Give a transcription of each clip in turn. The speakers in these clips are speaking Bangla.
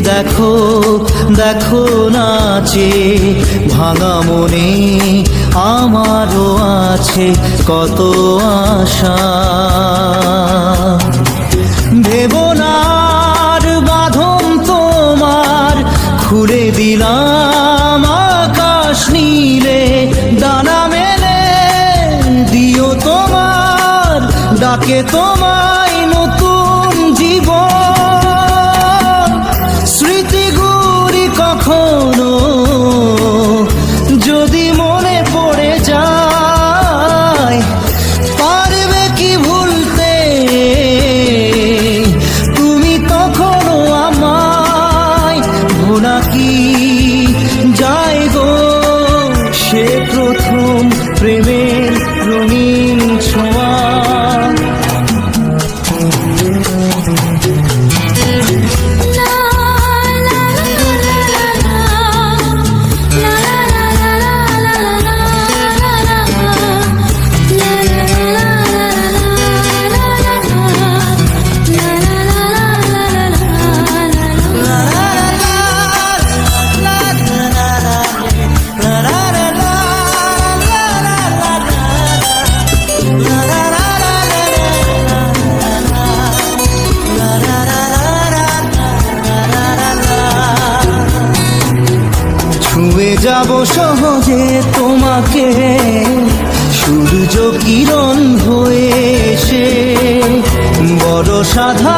দেখো দেখো নাচে ভাঙা মনে আমারও আছে কত আশা। যাব সহজে তোমাকে। সূর্য কিরণ হয়ে এসে বড় সাধারা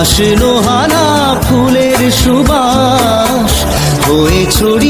হাসলো হানা ফুলের সুবাস হয়ে ছড়িয়ে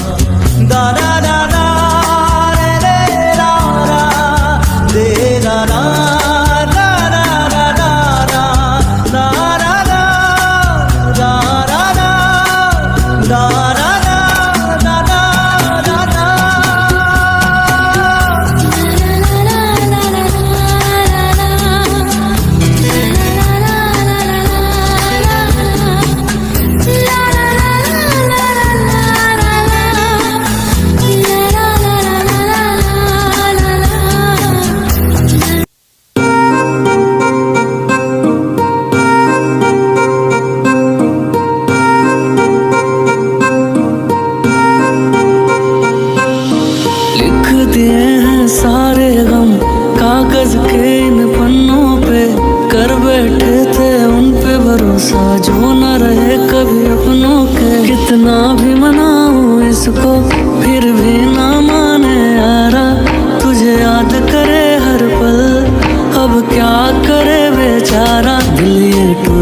कितना भी मनाऊं इसको, फिर भी ना माने यारा। तुझे याद करे हर पल, अब क्या करे बेचारा? दिल ये टूट